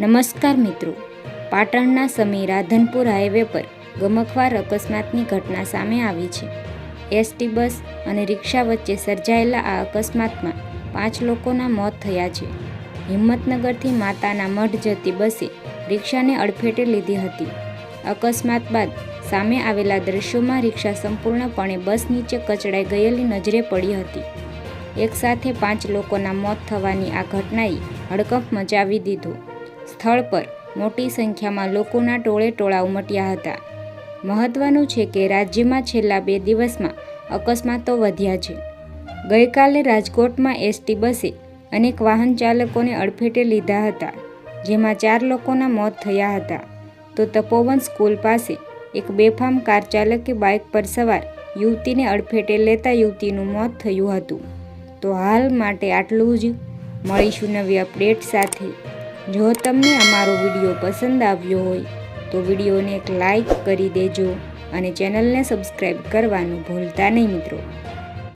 નમસ્કાર મિત્રો. પાટણના સમી રાધનપુર હાઈવે પર ગમખવાર અકસ્માતની ઘટના સામે આવી છે. એસટી બસ અને રિક્ષા વચ્ચે સર્જાયેલા આ અકસ્માતમાં પાંચ લોકોના મોત થયા છે. હિંમતનગરથી માતાના મઢ જતી બસે રિક્ષાને અડફેટે લીધી હતી. અકસ્માત બાદ સામે આવેલા દ્રશ્યોમાં રિક્ષા સંપૂર્ણપણે બસ નીચે કચડાઈ ગયેલી નજરે પડી હતી. એકસાથે પાંચ લોકોના મોત થવાની આ ઘટનાએ હડકંપ મચાવી દીધો. સ્થળ પર મોટી સંખ્યામાં લોકોના ટોળે ટોળા ઉમટ્યા હતા. મહત્વનું છે કે રાજ્યમાં છેલ્લા બે દિવસમાં અકસ્માતો વધ્યા છે. ગઈકાલે રાજકોટમાં એસટી બસે અનેક વાહન ચાલકોને અડફેટે લીધા હતા, જેમાં ચાર લોકોના મોત થયા હતા. તો તપોવન સ્કૂલ પાસે એક બેફામ કાર ચાલકે બાઇક પર સવાર યુવતીને અડફેટે લેતા યુવતીનું મોત થયું હતું. તો હાલ માટે આટલું જ. મળીશું નવી અપડેટ સાથે. જો તમને અમારો વીડિયો પસંદ આવ્યો હોય, તો વિડીયોને એક લાઈક કરી દેજો અને ચેનલને સબસ્ક્રાઈબ કરવાનું ભૂલતા નહીં મિત્રો.